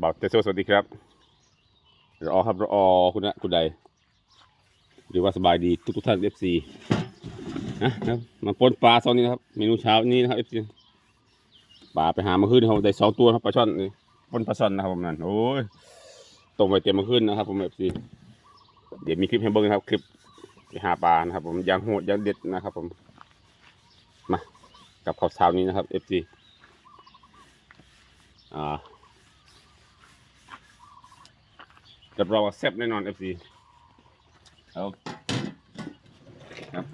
บ่าวเตโซสวัสดีครับรอครับรอคุณนะคุณใดหรือว่าสบายดีทุกทุกท่านเอฟซีนะครับมาปนปลาตอนนี้นะครับเมนูเช้านี้นะครับเอฟซีปลาไปหามาขึ้นเขาได้สองตัวครับปลาช่อนนี่ปนปลาช่อนนะครับผมนั่นโอ้ยต้มไว้เตรียมมาขึ้นนะครับผมเอฟซีเดี๋ยวมีคลิปให้เบิ้งนะครับ คลิปไปหาปลานะครับผมยางโหดยางเด็ดนะครับผมมากับข้าวเช้านี้นะครับเอฟซีอ่า รับรองว่าแซ่บแน่นอน FC เอาครับ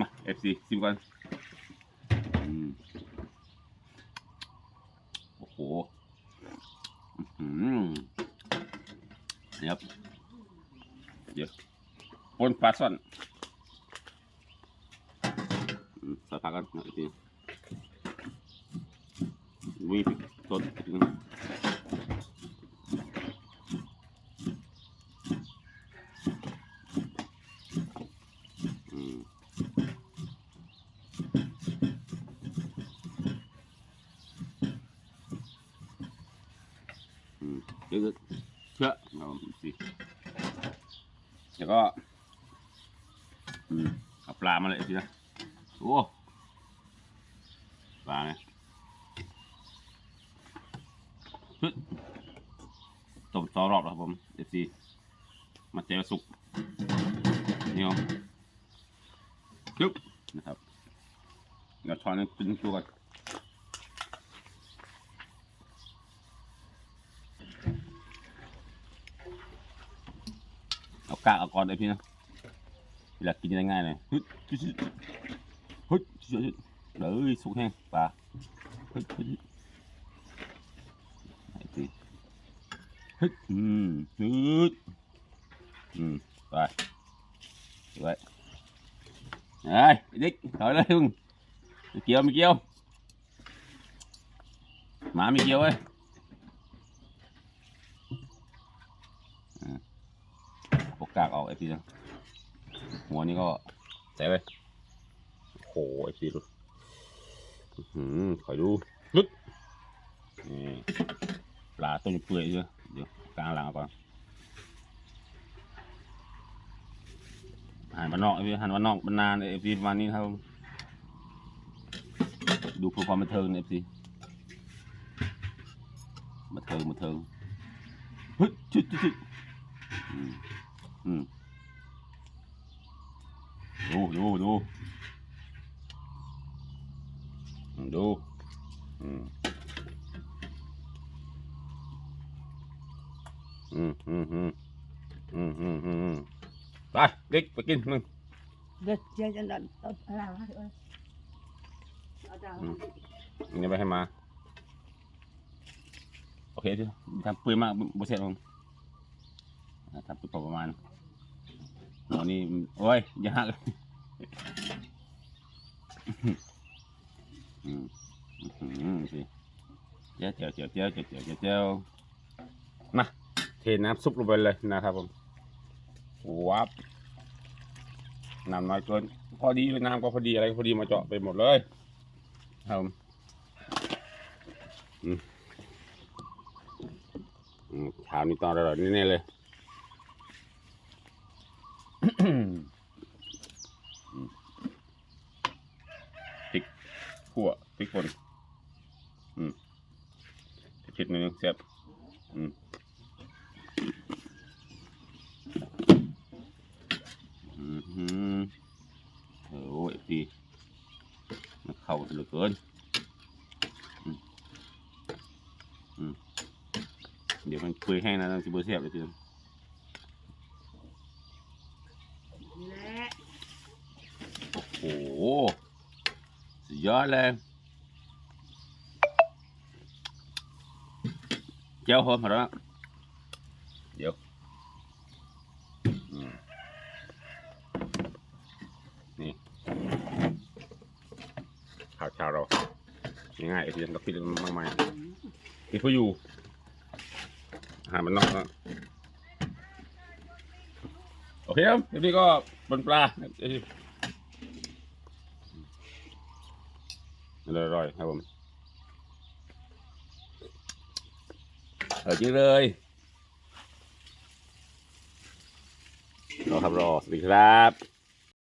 มา FC ชิมก่อนอืมโอ้โหอืมนี่ครับเดี๋ยวปนปลาซ่อนอืมใส่ผักกันนะ FC วิ่งต้นถึง อืมอื มเดี๋ยวเชื่อเอาสิแล้วก็อืมเอาปลามาเลยสินะโอ้ปลาเนี่ยฮึต้มซอรอบแล้วครับผมเอฟซีมาเจอสุกนี่เอายุบนะครับเดี๋ยวช้อนนี้เป็นตัวก่อนเอา กากเอาก่อนเลยพี่นะเวลากินได้ง่ายเลยฮึดฮึดฮึดฮึดเดี๋ยสุกแห้งปลาฮึดฮึดฮึดไอ้สิฮึดอืมฮึดอืมไปไว้เอ้ยเด็กถอยเลยลุงเกี่ยวไม่เกี่ยวหมาไม่เกี่ยวเว้ยอ่าป กกากออกไอ้พี่นะหัวนี่ก็ใส่ไปโอ้โหไอ้พี่ดูอื้อหืมคอยดูลึกนี่ปลาต้นเปื่อยเยอะเดี๋ยวกลางหลังก่อนหันมานอกไอ้พี่หันมานอกมันานไอ้พี่ประมาณนี้ครับดูเพื่อความบันเทิงเอฟซีบันเทิงบันเทิงเฮ้ยชุดชุดชุด ดูดูดูดูอืมอืมอืมอืมอืมอืมอืมไปเด็กไปกินมึงเด็กเจอกันแล้วอะไรวะเอาดาวนี่ไปให้มาโอเคที่ทำปุ๋ยมาบุเสร็จผมทำปุ๋ยประมาณ หมอนี่โอ้ยยากอืมอืมสิเจ้าเจ้าเจ้าเจ้าเจ้าเจ้าเจ้าเจ้ามาเทน้ำซุปลงไปเลยนะครับผมวับน้ำน้อยเกินพอดีเลยน้ำก็พอดีอะไรก็พอดีมาเจาะไปหมดเลยครับผมอืมช้านี้ตอนอร่อยแน่เลย พริกขั่วพริกป่นอืมเผ็ดๆหนิดนึงแซ่บอืมอืมโอ้ยดีมันเข้าเหลือเกินเดี๋ยวมันเปื่อยแห้งนะต้องสิบเบอร์เสียบเลยทีเดียว Lẹ. โอ้โห สุดยอดเลยเจ้าหอมหอมแล้วเดี๋ยวอืมนี่ข่าช้าเราง่ายๆไอ้ที่เราคิดมากมายคิดเพื่ออยู่หารมันนอกแล้วโอเคครับทีนี้ก็บนปลา อร่อยครับผมอจริงเลยรอครับรอสวัสดีครับ